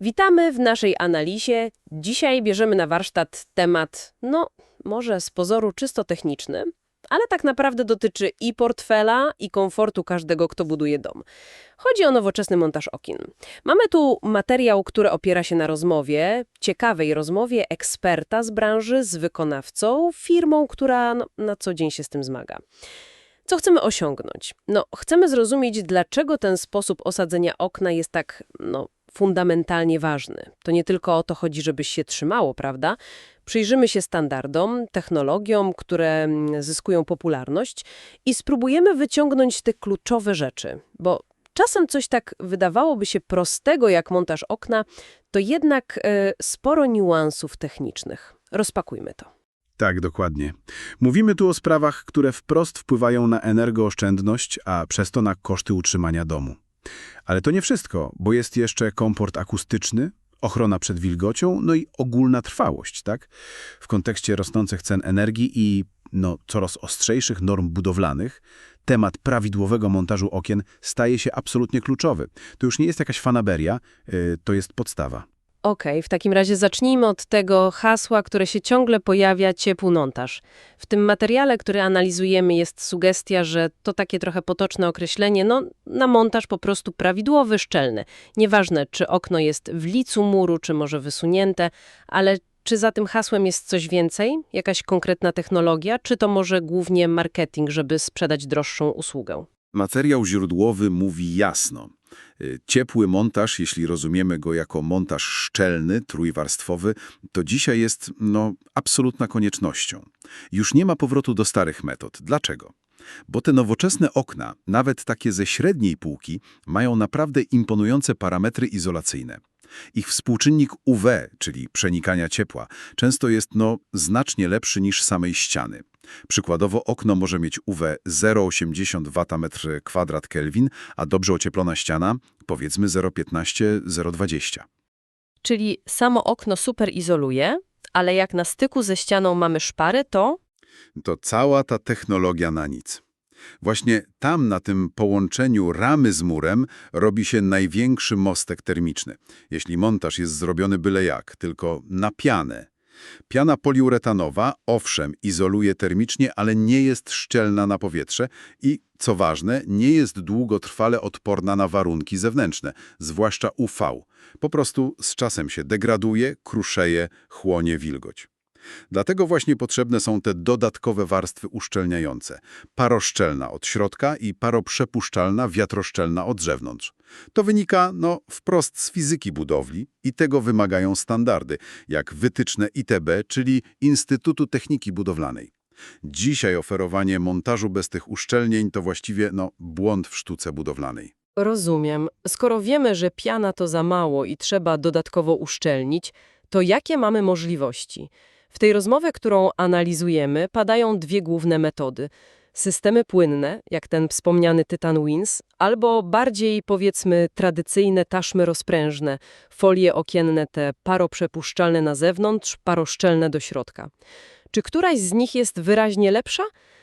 Witamy w naszej analizie. Dzisiaj bierzemy na warsztat temat, no, może z pozoru czysto techniczny, ale tak naprawdę dotyczy i portfela, i komfortu każdego, kto buduje dom. Chodzi o nowoczesny montaż okien. Mamy tu materiał, który opiera się na rozmowie, ciekawej rozmowie eksperta z branży z wykonawcą, firmą, która no, na co dzień się z tym zmaga. Co chcemy osiągnąć? No, chcemy zrozumieć, dlaczego ten sposób osadzenia okna jest tak, no, fundamentalnie ważny. To nie tylko o to chodzi, żeby się trzymało, prawda? Przyjrzymy się standardom, technologiom, które mm, zyskują popularność i spróbujemy wyciągnąć te kluczowe rzeczy, bo czasem coś tak wydawałoby się prostego jak montaż okna, to jednak e, sporo niuansów technicznych. Rozpakujmy to. Tak, dokładnie. Mówimy tu o sprawach, które wprost wpływają na energooszczędność, a przez to na koszty utrzymania domu. Ale to nie wszystko, bo jest jeszcze komfort akustyczny, ochrona przed wilgocią, no i ogólna trwałość, tak? W kontekście rosnących cen energii i no, coraz ostrzejszych norm budowlanych, temat prawidłowego montażu okien staje się absolutnie kluczowy. To już nie jest jakaś fanaberia, yy, to jest podstawa. Okej, w takim razie zacznijmy od tego hasła, które się ciągle pojawia, ciepły montaż. W tym materiale, który analizujemy, jest sugestia, że to takie trochę potoczne określenie, no na montaż po prostu prawidłowy, szczelny. Nieważne, czy okno jest w licu muru, czy może wysunięte, ale czy za tym hasłem jest coś więcej? Jakaś konkretna technologia, czy to może głównie marketing, żeby sprzedać droższą usługę? Materiał źródłowy mówi jasno. Y, Ciepły montaż, jeśli rozumiemy go jako montaż szczelny, trójwarstwowy, to dzisiaj jest no, absolutna koniecznością. Już nie ma powrotu do starych metod. Dlaczego? Bo te nowoczesne okna, nawet takie ze średniej półki, mają naprawdę imponujące parametry izolacyjne. Ich współczynnik UW, czyli przenikania ciepła, często jest no, znacznie lepszy niż samej ściany. Przykładowo okno może mieć UW 0,80 Wm2 Kelvin, a dobrze ocieplona ściana powiedzmy 0,15-0,20. Czyli samo okno super izoluje, ale jak na styku ze ścianą mamy szpary, to To cała ta technologia na nic. Właśnie tam, na tym połączeniu ramy z murem, robi się największy mostek termiczny. Jeśli montaż jest zrobiony byle jak, tylko na pianę. Piana poliuretanowa, owszem, izoluje termicznie, ale nie jest szczelna na powietrze i, co ważne, nie jest długotrwale odporna na warunki zewnętrzne, zwłaszcza UV. Po prostu z czasem się degraduje, kruszeje, chłonie wilgoć. Dlatego właśnie potrzebne są te dodatkowe warstwy uszczelniające. Paroszczelna od środka i paroprzepuszczalna, wiatroszczelna od zewnątrz. To wynika, no, wprost z fizyki budowli i tego wymagają standardy, jak wytyczne ITB, czyli Instytutu Techniki Budowlanej. Dzisiaj oferowanie montażu bez tych uszczelnień to właściwie, no, błąd w sztuce budowlanej. Rozumiem. Skoro wiemy, że piana to za mało i trzeba dodatkowo uszczelnić, to jakie mamy możliwości? W tej rozmowie, którą analizujemy, padają dwie główne metody. Systemy płynne, jak ten wspomniany Titan Wins, albo bardziej, powiedzmy, tradycyjne taśmy rozprężne, folie okienne te paroprzepuszczalne na zewnątrz, paroszczelne do środka. Czy któraś z nich jest wyraźnie lepsza?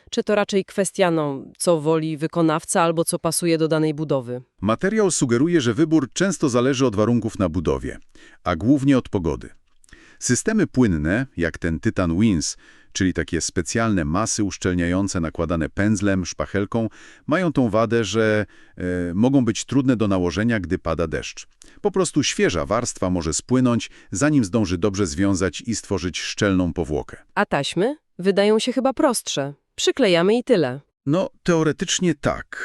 Czy to raczej kwestia, no, co woli wykonawca albo co pasuje do danej budowy? Materiał sugeruje, że wybór często zależy od warunków na budowie, a głównie od pogody. Systemy płynne, jak ten Titan Wins, czyli takie specjalne masy uszczelniające nakładane pędzlem, szpachelką, mają tą wadę, że e, mogą być trudne do nałożenia, gdy pada deszcz. Po prostu świeża warstwa może spłynąć, zanim zdąży dobrze związać i stworzyć szczelną powłokę. A taśmy? Wydają się chyba prostsze. Przyklejamy i tyle. No, teoretycznie tak,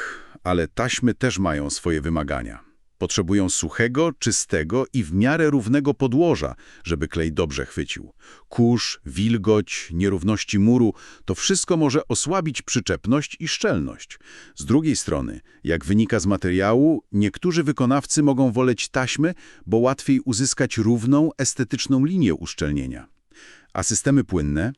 ale taśmy też mają swoje wymagania. Potrzebują suchego, czystego i w miarę równego podłoża, żeby klej dobrze chwycił. Kurz, wilgoć, nierówności muru – to wszystko może osłabić przyczepność i szczelność. Z drugiej strony, jak wynika z materiału, niektórzy wykonawcy mogą woleć taśmy, bo łatwiej uzyskać równą, estetyczną linię uszczelnienia. A systemy płynne?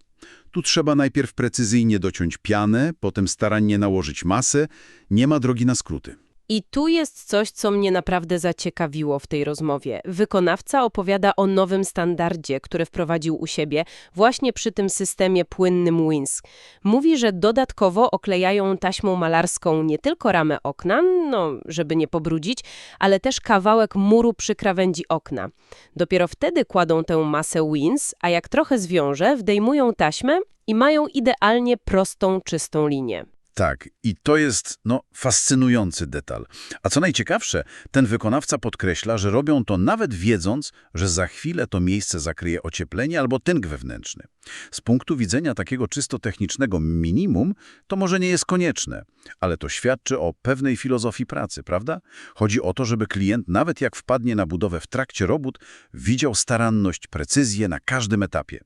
Tu trzeba najpierw precyzyjnie dociąć pianę, potem starannie nałożyć masę, nie ma drogi na skróty. I tu jest coś, co mnie naprawdę zaciekawiło w tej rozmowie. Wykonawca opowiada o nowym standardzie, który wprowadził u siebie właśnie przy tym systemie płynnym WINS. Mówi, że dodatkowo oklejają taśmą malarską nie tylko ramę okna, no, żeby nie pobrudzić, ale też kawałek muru przy krawędzi okna. Dopiero wtedy kładą tę masę WINS, a jak trochę zwiąże, wdejmują taśmę i mają idealnie prostą, czystą linię. Tak, i to jest, no, fascynujący detal. A co najciekawsze, ten wykonawca podkreśla, że robią to nawet wiedząc, że za chwilę to miejsce zakryje ocieplenie albo tynk wewnętrzny. Z punktu widzenia takiego czysto technicznego minimum, to może nie jest konieczne, ale to świadczy o pewnej filozofii pracy, prawda? Chodzi o to, żeby klient, nawet jak wpadnie na budowę w trakcie robót, widział staranność, precyzję na każdym etapie.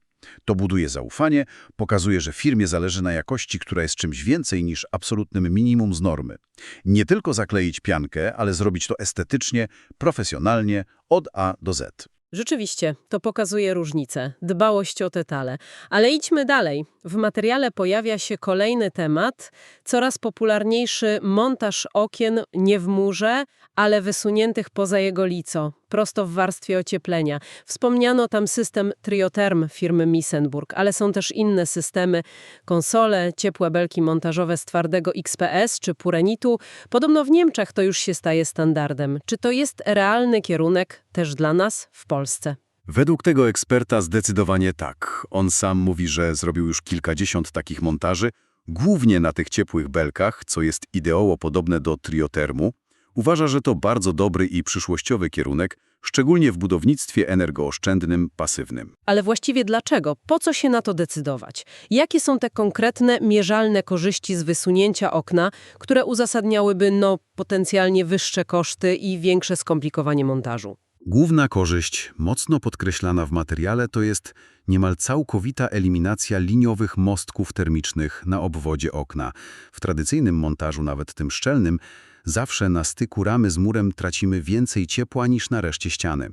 To buduje zaufanie, pokazuje, że firmie zależy na jakości, która jest czymś więcej niż absolutnym minimum z normy. Nie tylko zakleić piankę, ale zrobić to estetycznie, profesjonalnie, od A do Z. Rzeczywiście, to pokazuje różnicę, dbałość o detale. Ale idźmy dalej. W materiale pojawia się kolejny temat, coraz popularniejszy montaż okien nie w murze, ale wysuniętych poza jego lico, prosto w warstwie ocieplenia. Wspomniano tam system Triotherm firmy Missenburg, ale są też inne systemy, konsole, ciepłe belki montażowe z twardego XPS czy Purenitu. Podobno w Niemczech to już się staje standardem. Czy to jest realny kierunek też dla nas w Polsce? Według tego eksperta zdecydowanie tak. On sam mówi, że zrobił już kilkadziesiąt takich montaży, głównie na tych ciepłych belkach, co jest ideowo podobne do triotermu. Uważa, że to bardzo dobry i przyszłościowy kierunek, szczególnie w budownictwie energooszczędnym, pasywnym. Ale właściwie dlaczego? Po co się na to decydować? Jakie są te konkretne, mierzalne korzyści z wysunięcia okna, które uzasadniałyby no, potencjalnie wyższe koszty i większe skomplikowanie montażu? Główna korzyść, mocno podkreślana w materiale, to jest niemal całkowita eliminacja liniowych mostków termicznych na obwodzie okna. W tradycyjnym montażu, nawet tym szczelnym, zawsze na styku ramy z murem tracimy więcej ciepła niż na reszcie ściany.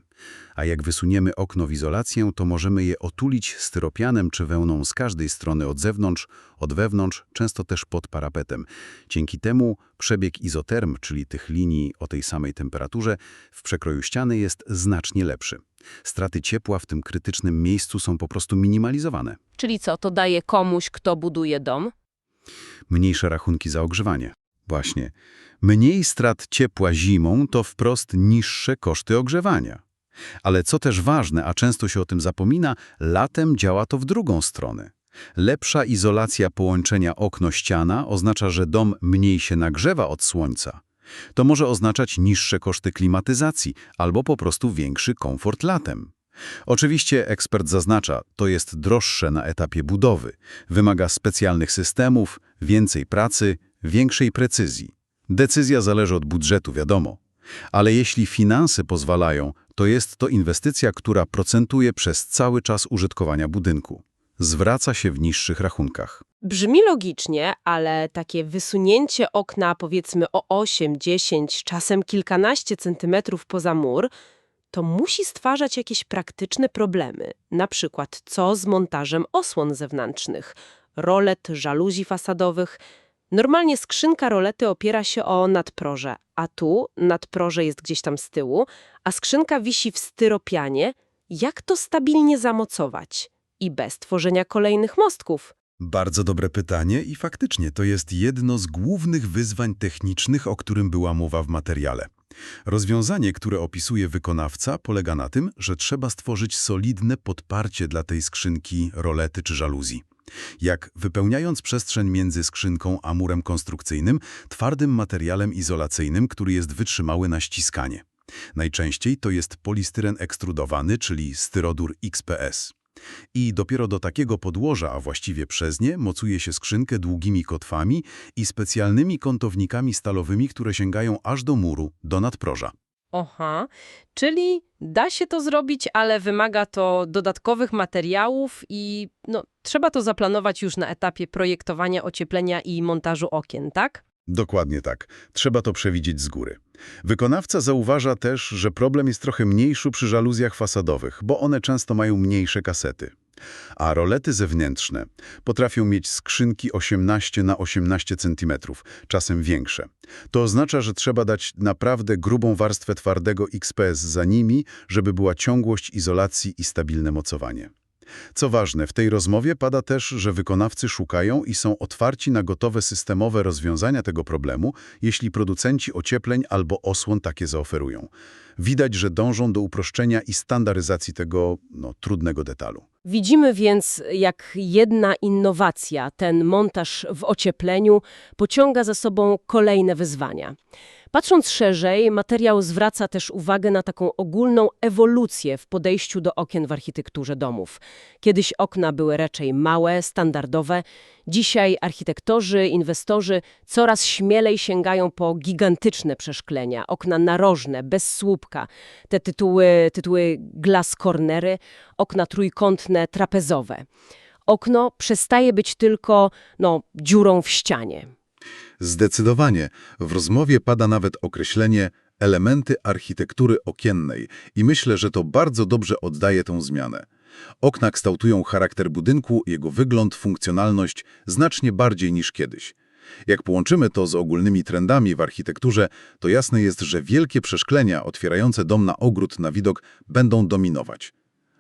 A jak wysuniemy okno w izolację, to możemy je otulić styropianem czy wełną z każdej strony od zewnątrz, od wewnątrz, często też pod parapetem. Dzięki temu przebieg izoterm, czyli tych linii o tej samej temperaturze, w przekroju ściany jest znacznie lepszy. Straty ciepła w tym krytycznym miejscu są po prostu minimalizowane. Czyli co, to daje komuś, kto buduje dom? Mniejsze rachunki za ogrzewanie. Właśnie. Mniej strat ciepła zimą to wprost niższe koszty ogrzewania. Ale co też ważne, a często się o tym zapomina, latem działa to w drugą stronę. Lepsza izolacja połączenia okno-ściana oznacza, że dom mniej się nagrzewa od słońca. To może oznaczać niższe koszty klimatyzacji albo po prostu większy komfort latem. Oczywiście ekspert zaznacza, to jest droższe na etapie budowy, wymaga specjalnych systemów, więcej pracy, większej precyzji. Decyzja zależy od budżetu, wiadomo. Ale jeśli finanse pozwalają, to jest to inwestycja, która procentuje przez cały czas użytkowania budynku. Zwraca się w niższych rachunkach. Brzmi logicznie, ale takie wysunięcie okna powiedzmy o 8, 10, czasem kilkanaście centymetrów poza mur, to musi stwarzać jakieś praktyczne problemy. Na przykład co z montażem osłon zewnętrznych, rolet, żaluzji fasadowych. Normalnie skrzynka rolety opiera się o nadproże, a tu nadproże jest gdzieś tam z tyłu, a skrzynka wisi w styropianie. Jak to stabilnie zamocować? I bez tworzenia kolejnych mostków. Bardzo dobre pytanie i faktycznie to jest jedno z głównych wyzwań technicznych, o którym była mowa w materiale. Rozwiązanie, które opisuje wykonawca, polega na tym, że trzeba stworzyć solidne podparcie dla tej skrzynki, rolety czy żaluzji. Jak wypełniając przestrzeń między skrzynką a murem konstrukcyjnym twardym materiałem izolacyjnym, który jest wytrzymały na ściskanie. Najczęściej to jest polistyren ekstrudowany, czyli styrodur XPS. I dopiero do takiego podłoża, a właściwie przez nie, mocuje się skrzynkę długimi kotwami i specjalnymi kątownikami stalowymi, które sięgają aż do muru, do nadproża. Aha, czyli da się to zrobić, ale wymaga to dodatkowych materiałów i no, trzeba to zaplanować już na etapie projektowania ocieplenia i montażu okien, tak? Dokładnie tak. Trzeba to przewidzieć z góry. Wykonawca zauważa też, że problem jest trochę mniejszy przy żaluzjach fasadowych, bo one często mają mniejsze kasety. A rolety zewnętrzne potrafią mieć skrzynki 18 na 18 cm, czasem większe. To oznacza, że trzeba dać naprawdę grubą warstwę twardego XPS za nimi, żeby była ciągłość izolacji i stabilne mocowanie. Co ważne, w tej rozmowie pada też, że wykonawcy szukają i są otwarci na gotowe systemowe rozwiązania tego problemu, jeśli producenci ociepleń albo osłon takie zaoferują. Widać, że dążą do uproszczenia i standaryzacji tego no, trudnego detalu. Widzimy więc, jak jedna innowacja, ten montaż w ociepleniu, pociąga za sobą kolejne wyzwania. Patrząc szerzej, materiał zwraca też uwagę na taką ogólną ewolucję w podejściu do okien w architekturze domów. Kiedyś okna były raczej małe, standardowe. Dzisiaj architektorzy, inwestorzy coraz śmielej sięgają po gigantyczne przeszklenia, okna narożne, bez słupka, te tytuły, tytuły glass cornery, okna trójkątne, trapezowe. Okno przestaje być tylko no, dziurą w ścianie. Zdecydowanie. W rozmowie pada nawet określenie elementy architektury okiennej i myślę, że to bardzo dobrze oddaje tę zmianę. Okna kształtują charakter budynku, jego wygląd, funkcjonalność znacznie bardziej niż kiedyś. Jak połączymy to z ogólnymi trendami w architekturze, to jasne jest, że wielkie przeszklenia otwierające dom na ogród na widok będą dominować.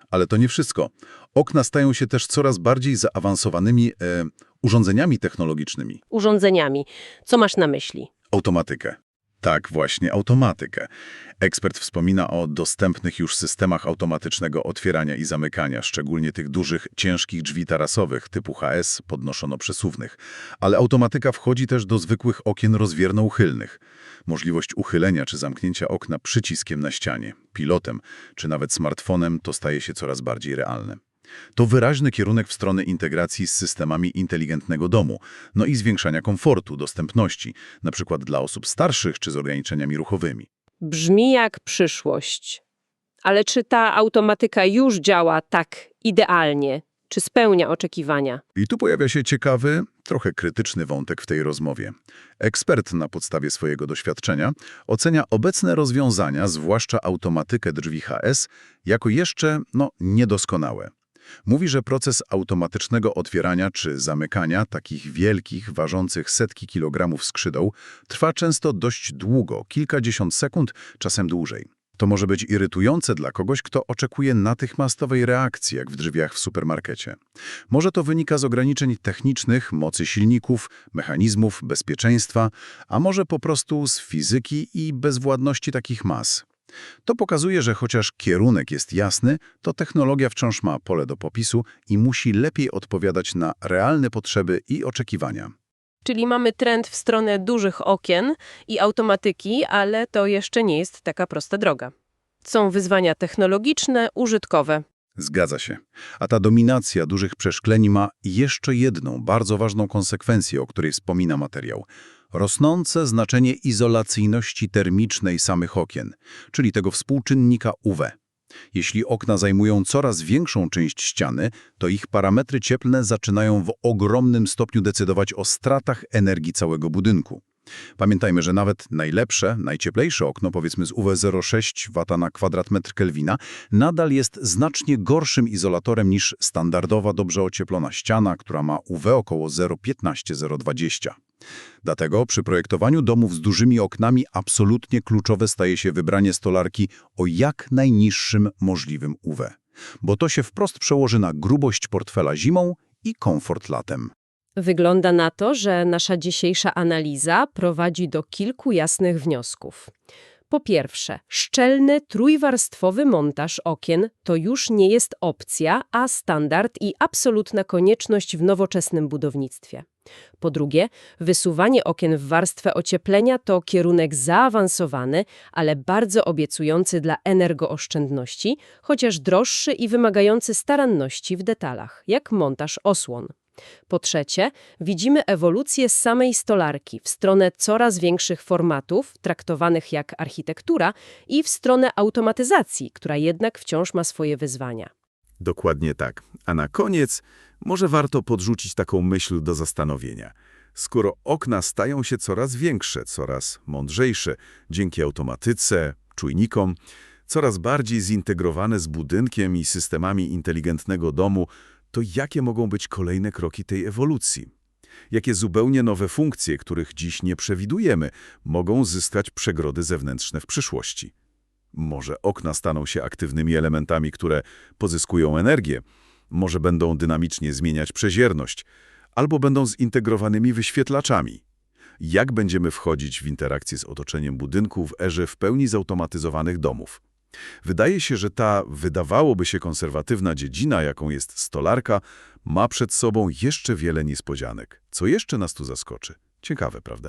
Ale to nie wszystko. Okna stają się też coraz bardziej zaawansowanymi e, urządzeniami technologicznymi. Urządzeniami. Co masz na myśli? Automatykę. Tak, właśnie, automatykę. Ekspert wspomina o dostępnych już systemach automatycznego otwierania i zamykania, szczególnie tych dużych, ciężkich drzwi tarasowych typu HS podnoszono-przesuwnych. Ale automatyka wchodzi też do zwykłych okien rozwierno-uchylnych. Możliwość uchylenia czy zamknięcia okna przyciskiem na ścianie, pilotem czy nawet smartfonem to staje się coraz bardziej realne. To wyraźny kierunek w stronę integracji z systemami inteligentnego domu, no i zwiększania komfortu, dostępności, na przykład dla osób starszych czy z ograniczeniami ruchowymi. Brzmi jak przyszłość. Ale czy ta automatyka już działa tak idealnie? Czy spełnia oczekiwania? I tu pojawia się ciekawy, trochę krytyczny wątek w tej rozmowie. Ekspert na podstawie swojego doświadczenia ocenia obecne rozwiązania, zwłaszcza automatykę drzwi HS, jako jeszcze no, niedoskonałe. Mówi, że proces automatycznego otwierania czy zamykania takich wielkich, ważących setki kilogramów skrzydeł trwa często dość długo, kilkadziesiąt sekund, czasem dłużej. To może być irytujące dla kogoś, kto oczekuje natychmiastowej reakcji, jak w drzwiach w supermarkecie. Może to wynika z ograniczeń technicznych, mocy silników, mechanizmów, bezpieczeństwa, a może po prostu z fizyki i bezwładności takich mas. To pokazuje, że chociaż kierunek jest jasny, to technologia wciąż ma pole do popisu i musi lepiej odpowiadać na realne potrzeby i oczekiwania. Czyli mamy trend w stronę dużych okien i automatyki, ale to jeszcze nie jest taka prosta droga. Są wyzwania technologiczne, użytkowe. Zgadza się. A ta dominacja dużych przeszkleni ma jeszcze jedną bardzo ważną konsekwencję, o której wspomina materiał. Rosnące znaczenie izolacyjności termicznej samych okien, czyli tego współczynnika UV. Jeśli okna zajmują coraz większą część ściany, to ich parametry cieplne zaczynają w ogromnym stopniu decydować o stratach energii całego budynku. Pamiętajmy, że nawet najlepsze, najcieplejsze okno, powiedzmy z UV 0,6 W na kwadrat metr Kelwina, nadal jest znacznie gorszym izolatorem niż standardowa, dobrze ocieplona ściana, która ma UV około 0,15-0,20. Dlatego przy projektowaniu domów z dużymi oknami absolutnie kluczowe staje się wybranie stolarki o jak najniższym możliwym UV, bo to się wprost przełoży na grubość portfela zimą i komfort latem. Wygląda na to, że nasza dzisiejsza analiza prowadzi do kilku jasnych wniosków. Po pierwsze, szczelny, trójwarstwowy montaż okien to już nie jest opcja, a standard i absolutna konieczność w nowoczesnym budownictwie. Po drugie, wysuwanie okien w warstwę ocieplenia to kierunek zaawansowany, ale bardzo obiecujący dla energooszczędności, chociaż droższy i wymagający staranności w detalach, jak montaż osłon. Po trzecie, widzimy ewolucję samej stolarki w stronę coraz większych formatów, traktowanych jak architektura, i w stronę automatyzacji, która jednak wciąż ma swoje wyzwania. Dokładnie tak. A na koniec może warto podrzucić taką myśl do zastanowienia. skoro okna stają się coraz większe, coraz mądrzejsze, dzięki automatyce, czujnikom, coraz bardziej zintegrowane z budynkiem i systemami inteligentnego domu, to jakie mogą być kolejne kroki tej ewolucji? Jakie zupełnie nowe funkcje, których dziś nie przewidujemy, mogą zyskać przegrody zewnętrzne w przyszłości? Może okna staną się aktywnymi elementami, które pozyskują energię, może będą dynamicznie zmieniać przezierność, albo będą zintegrowanymi wyświetlaczami. Jak będziemy wchodzić w interakcję z otoczeniem budynku w erze w pełni zautomatyzowanych domów? Wydaje się, że ta, wydawałoby się konserwatywna dziedzina, jaką jest stolarka, ma przed sobą jeszcze wiele niespodzianek. Co jeszcze nas tu zaskoczy? Ciekawe, prawda?